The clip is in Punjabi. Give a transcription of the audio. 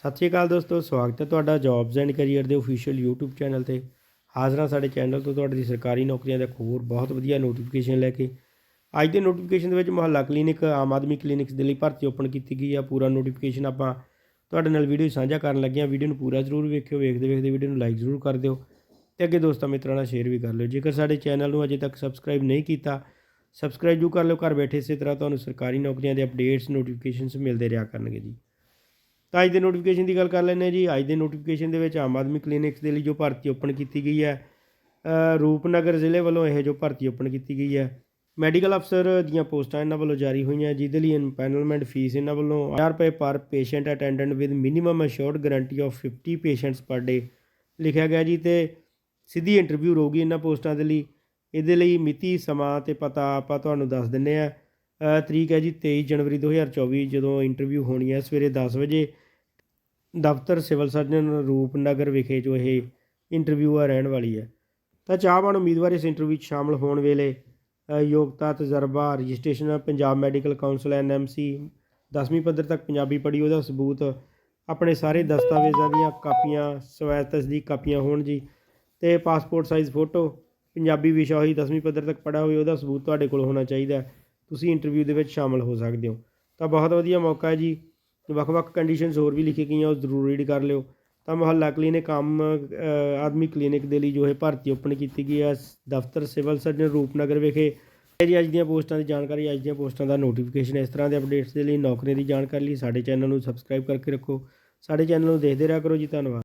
ਸਤਿ ਸ਼੍ਰੀ ਅਕਾਲ ਦੋਸਤੋ, ਸਵਾਗਤ ਹੈ ਤੁਹਾਡਾ ਜੌਬਸ ਐਂਡ ਕੈਰੀਅਰ ਦੇ ਅਫੀਸ਼ੀਅਲ YouTube ਚੈਨਲ ਤੇ। ਹਾਜ਼ਰਾਂ ਸਾਡੇ ਚੈਨਲ ਤੋਂ ਤੁਹਾਡੀ ਸਰਕਾਰੀ ਨੌਕਰੀਆਂ ਦਾ ਇੱਕ ਹੋਰ ਬਹੁਤ ਵਧੀਆ ਨੋਟੀਫਿਕੇਸ਼ਨ ਲੈ ਕੇ। ਅੱਜ ਦੇ ਨੋਟੀਫਿਕੇਸ਼ਨ ਦੇ ਵਿੱਚ ਮੁਹੱਲਾ ਕਲੀਨਿਕ ਆਮ ਆਦਮੀ ਕਲੀਨਿਕਸ ਦੇ ਲਈ ਭਰਤੀ ਓਪਨ ਕੀਤੀ ਗਈ ਆ। ਪੂਰਾ ਨੋਟੀਫਿਕੇਸ਼ਨ ਆਪਾਂ ਤੁਹਾਡੇ ਨਾਲ ਵੀਡੀਓ ਸਾਂਝਾ ਕਰਨ ਲੱਗੇ ਹਾਂ ਵੀਡੀਓ ਨੂੰ ਪੂਰਾ ਜ਼ਰੂਰ ਵੇਖਿਓ, ਵੇਖਦੇ ਵੇਖਦੇ ਵੀਡੀਓ ਨੂੰ ਲਾਈਕ ਜ਼ਰੂਰ ਕਰ ਦਿਓ। ਤੇ ਅੱਗੇ ਦੋਸਤਾਂ ਮਿੱਤਰਾਂ ਨਾਲ ਸ਼ੇਅਰ ਵੀ ਕਰ ਲਿਓ। ਜੇਕਰ ਸਾਡੇ ਚੈਨਲ ਨੂੰ ਅਜੇ ਤੱਕ ਸਬਸਕ੍ਰਾਈਬ ਨਹੀਂ ਕੀਤਾ ਸਬਸਕ੍ਰਾਈਬ ਜੂ ਕਰ ਲਿਓ। ਘਰ ਬੈਠੇ ਇਸੇ ਤਰ੍ਹਾਂ ਤੁਹਾਨੂੰ ਸਰਕਾਰੀ ਨੌਕਰੀਆਂ ਦੇ ਅਪਡੇਟਸ ਨੋਟੀਫਿਕੇਸ਼ਨਸ ਮਿਲਦੇ ਰਿਹਾ ਕਰਨਗੇ ਜੀ। ਤਾਂ ਅੱਜ ਦੇ ਨੋਟੀਫਿਕੇਸ਼ਨ ਦੀ ਗੱਲ ਕਰ ਲੈਂਦੇ ਹਾਂ ਜੀ। ਅੱਜ ਦੇ ਨੋਟੀਫਿਕੇਸ਼ਨ ਦੇ ਵਿੱਚ ਆਮ ਆਦਮੀ ਕਲੀਨਿਕਸ ਦੇ ਲਈ ਜੋ ਭਰਤੀ ਓਪਨ ਕੀਤੀ ਗਈ ਹੈ ਰੂਪਨਗਰ ਜ਼ਿਲ੍ਹੇ ਵੱਲੋਂ ਇਹ ਜੋ ਭਰਤੀ ਓਪਨ ਕੀਤੀ ਗਈ ਹੈ ਮੈਡੀਕਲ ਅਫਸਰ ਦੀਆਂ ਪੋਸਟਾਂ ਇਹਨਾਂ ਵੱਲੋਂ ਜਾਰੀ ਹੋਈਆਂ। ਜਿਹਦੇ ਲਈ ਇਨਪੈਨਲਮੈਂਟ ਫੀਸ ਇਹਨਾਂ ਵੱਲੋਂ 1000 ਰੁਪਏ per patient attendant with minimum assured guarantee of 50 patients per day ਲਿਖਿਆ ਗਿਆ ਜੀ ਤੇ ਸਿੱਧੀ ਇੰਟਰਵਿਊ ਰਹੂਗੀ ਇਹਨਾਂ ਪੋਸਟਾਂ ਦੇ ਲਈ। ਇਹਦੇ ਲਈ ਮਿਤੀ, ਸਮਾਂ ਤੇ ਪਤਾ ਆਪਾਂ ਤੁਹਾਨੂੰ ਦੱਸ ਦਿੰਨੇ ਆ ਤਰੀਕ ਹੈ ਜੀ 23 ਜਨਵਰੀ 2024 ਜਦੋਂ ਇੰਟਰਵਿਊ ਹੋਣੀ ਹੈ ਸਵੇਰੇ 10 ਵਜੇ, ਦਫ਼ਤਰ ਸਿਵਲ ਸਰਜਨ ਰੂਪਨਗਰ ਵਿਖੇ ਜੋ ਇਹ ਇੰਟਰਵਿਊ ਆ ਰਹਿਣ ਵਾਲੀ ਹੈ। ਤਾਂ ਚਾਹਵਾਨ ਉਮੀਦਵਾਰ ਇਸ ਇੰਟਰਵਿਊ ਵਿੱਚ ਸ਼ਾਮਲ ਹੋਣ ਵੇਲੇ ਯੋਗਤਾ, ਤਜਰਬਾ, registration, Punjab medical council NMC 10ਵੀਂ ਪੱਧਰ ਤੱਕ ਪੰਜਾਬੀ ਪੜ੍ਹੀ, ਉਹਦਾ ਸਬੂਤ, ਆਪਣੇ ਸਾਰੇ ਦਸਤਾਵੇਜ਼ਾਂ ਦੀਆਂ ਕਾਪੀਆਂ ਸਵੈ ਤਸਦੀਕ ਕਾਪੀਆਂ ਹੋਣ ਜੀ, ਤੇ ਪਾਸਪੋਰਟ ਸਾਈਜ਼ ਫੋਟੋ ਪੰਜਾਬੀ ਵਿਸ਼ਾ ਹੋਈ 10ਵੀਂ ਪੱਧਰ ਤੱਕ ਪੜ੍ਹਿਆ ਹੋਈ, ਉਹਦਾ ਸਬੂਤ ਤੁਹਾਡੇ ਕੋਲ ਹੋਣਾ ਚਾਹੀਦਾ ਤੁਸੀਂ ਇੰਟਰਵਿਊ ਦੇ ਵਿੱਚ ਸ਼ਾਮਲ ਹੋ ਸਕਦੇ ਹੋ। ਤਾਂ ਬਹੁਤ ਵਧੀਆ ਮੌਕਾ ਹੈ ਜੀ। ਵੱਖ-ਵੱਖ ਕੰਡੀਸ਼ਨਸ ਹੋਰ ਵੀ ਲਿਖੀ ਗਈਆਂ, ਉਹ ਜ਼ਰੂਰ ਰੀਡ ਕਰ ਲਿਓ। ਤਾਂ ਮੁਹੱਲਾ ਕਲੀਨਿਕ ਆਮ ਆਦਮੀ ਕਲੀਨਿਕ ਦੇ ਲਈ ਜੋ ਇਹ ਭਰਤੀ ਓਪਨ ਕੀਤੀ ਗਈ ਹੈ, ਦਫ਼ਤਰ ਸਿਵਲ ਸਰਜਨ ਰੂਪਨਗਰ ਵਿਖੇ। ਜੀ ਅੱਜ ਦੀਆਂ ਪੋਸਟਾਂ ਦੀ ਜਾਣਕਾਰੀ, ਅੱਜ ਦੀਆਂ ਪੋਸਟਾਂ ਦਾ ਨੋਟੀਫਿਕੇਸ਼ਨ ਇਸ ਤਰ੍ਹਾਂ ਦੇ ਅਪਡੇਟਸ ਦੇ ਲਈ ਨੌਕਰੀਆਂ ਦੀ ਜਾਣਕਾਰੀ ਲਈ ਸਾਡੇ ਚੈਨਲ ਨੂੰ ਸਬਸਕ੍ਰਾਈਬ ਕਰਕੇ ਰੱਖੋ। ਸਾਡੇ ਚੈਨਲ ਨੂੰ ਦੇਖਦੇ ਰਿਹਾ ਕਰੋ ਜੀ। ਧੰਨਵਾਦ।